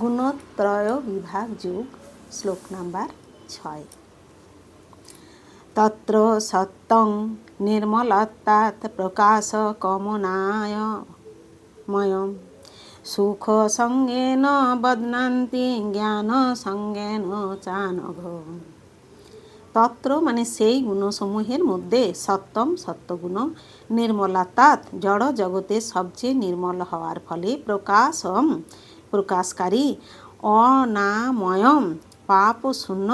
গুণত্রয় বিভাগ যুগ শ্লোক নাম্বার ছয়। তত্র সত্যং নির্মলত্তাৎ প্রকাশ কমনায় ময়ম সুখ সঙ্গেন বদনান্তি জ্ঞান সঙ্গেন চানঘ। তত্র মানে সেই গুণসমূহের মধ্যে সত্যম সত্যগুণ নির্মলাতাৎ জড় জগতের সবচেয়ে নির্মল হওয়ার ফলে প্রকাশম প্রকাশকারী। অনাময়ম। পাপ শূন্য।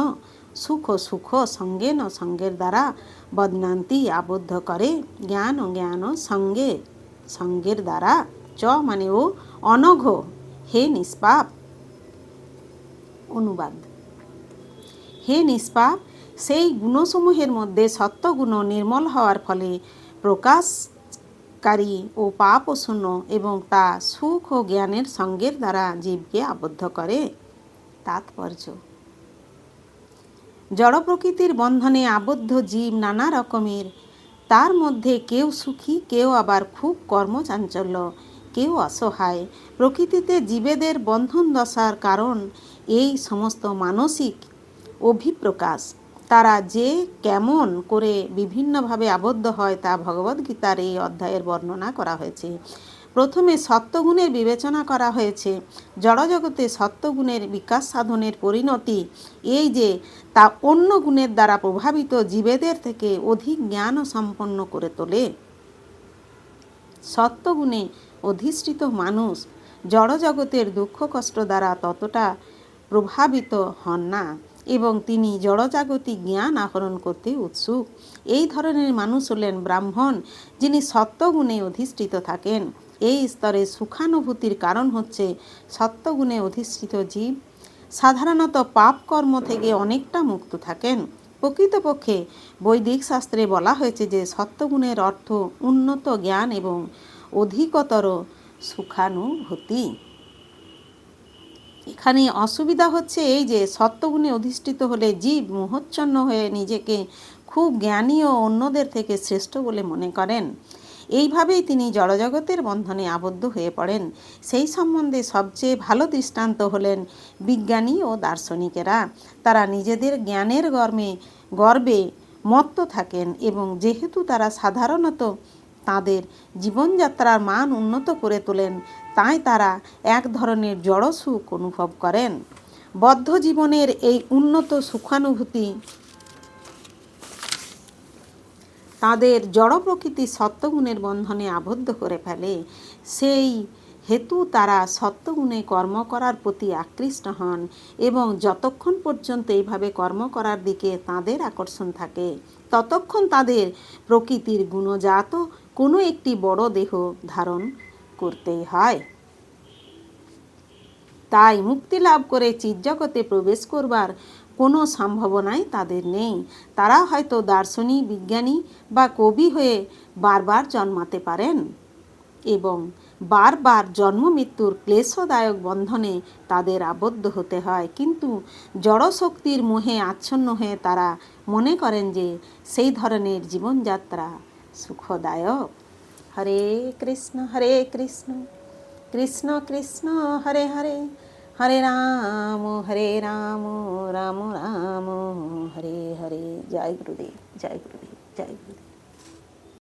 সুখ সুখ সঙ্গে ন সঙ্গের দ্বারা বদনান্তি আবদ্ধ করে। জ্ঞান জ্ঞান সঙ্গে সঙ্গের দ্বারা। চ মানে ও অনঘ। হে নিষ্পাপ। অনুবাদ। হে নিষ্পাপ, সেই গুণসমূহের মধ্যে সত্যগুণ নির্মল হওয়ার ফলে প্রকাশকারী ও পাপ শূন্য এবং তা সুখ ও জ্ঞানের সঙ্গের দ্বারা জীবকে আবদ্ধ করে। তাৎপর্য। জড় প্রকৃতির বন্ধনে আবদ্ধ জীব নানা রকমের। তার মধ্যে কেউ সুখী, কেউ আবার খুব কর্মচাঞ্চল্য, কেউ অসহায়। প্রকৃতিতে জীবেদের বন্ধন দশার কারণ এই সমস্ত মানসিক অভিপ্রকাশ। তারা যে কেমন করে বিভিন্নভাবে আবদ্ধ হয় তা ভগবদ্গীতার এই অধ্যায়ের বর্ণনা করা হয়েছে। প্রথমে সত্যগুণের বিবেচনা করা হয়েছে। জড়জগতে সত্যগুণের বিকাশ সাধনের পরিণতি এই যে, তা অন্য গুণের দ্বারা প্রভাবিত জীবেদের থেকে অধিক জ্ঞান সম্পন্ন করে তোলে। সত্যগুণে অধিষ্ঠিত মানুষ জড়জগতের দুঃখ কষ্ট দ্বারা ততটা প্রভাবিত হন না। এবং তিনি জড়জাগতিক জ্ঞান আহরণ করতে উৎসুক। এই ধরনের মানুষ হলেন ব্রাহ্মণ, যিনি সত্যগুণে অধিষ্ঠিত থাকেন। এই স্তরে সুখানুভূতির কারণ হচ্ছে সত্যগুণে অধিষ্ঠিত জীব সাধারণত পাপ কর্ম থেকে অনেকটা মুক্ত থাকেন। প্রকৃতপক্ষে বৈদিক শাস্ত্রে বলা হয়েছে যে সত্যগুণের অর্থ উন্নত জ্ঞান এবং অধিকতর সুখানুভূতি। এখানে অসুবিধা হচ্ছে এই যে সত্যগুণে অধিষ্ঠিত হলে জীব মোহচ্ছন্ন হয়ে নিজেকে খুব জ্ঞানী ও অন্যদের থেকে শ্রেষ্ঠ বলে মনে করেন। এইভাবেই তিনি জড়জগতের বন্ধনে আবদ্ধ হয়ে পড়েন। সেই সম্বন্ধে সবচেয়ে ভালো দৃষ্টান্ত হলেন বিজ্ঞানী ও দার্শনিকেরা। তারা নিজেদের জ্ঞানের গর্মে গর্বে মত্ত থাকেন এবং যেহেতু তারা সাধারণত তাদের জীবনযাত্রার মান উন্নত করে তোলেন। তাই তারা এক ধরনের জড় সুখ অনুভব করেন। বদ্ধ জীবনের এই উন্নত সুখানুভূতি তাদের জড় প্রকৃতি সত্যগুণের বন্ধনে আবদ্ধ করে ফেলে। সেই হেতু তারা সত্যগুণে কর্ম করার প্রতি আকৃষ্ট হন এবং যতক্ষণ পর্যন্ত এইভাবে কর্ম করার দিকে তাদের আকর্ষণ থাকে, ততক্ষণ তাদের প্রকৃতির গুণজাত কোনো একটি বড় দেহ ধারণ করতেই হয়। তাই মুক্তি লাভ করে চিৎজগতে প্রবেশ করবার কোনো সম্ভাবনাই তাদের নেই। তারা হয়তো দার্শনিক, বিজ্ঞানী বা কবি হয়ে বারবার জন্মাতে পারেন এবং বারবার জন্ম মৃত্যুর ক্লেশদায়ক বন্ধনে তাদের আবদ্ধ হতে হয়। কিন্তু জড়শক্তির মোহে আচ্ছন্ন হয়ে তারা মনে করেন যে সেই ধরনের জীবনযাত্রা সুখদায়ক হরে কৃষ্ণ হরে কৃষ্ণ কৃষ্ণ কৃষ্ণ হরে হরে হরে রাম হরে রাম রাম রাম হরে হরে জয় গুরুদেব জয় গুরুদেব জয় গুরুদেব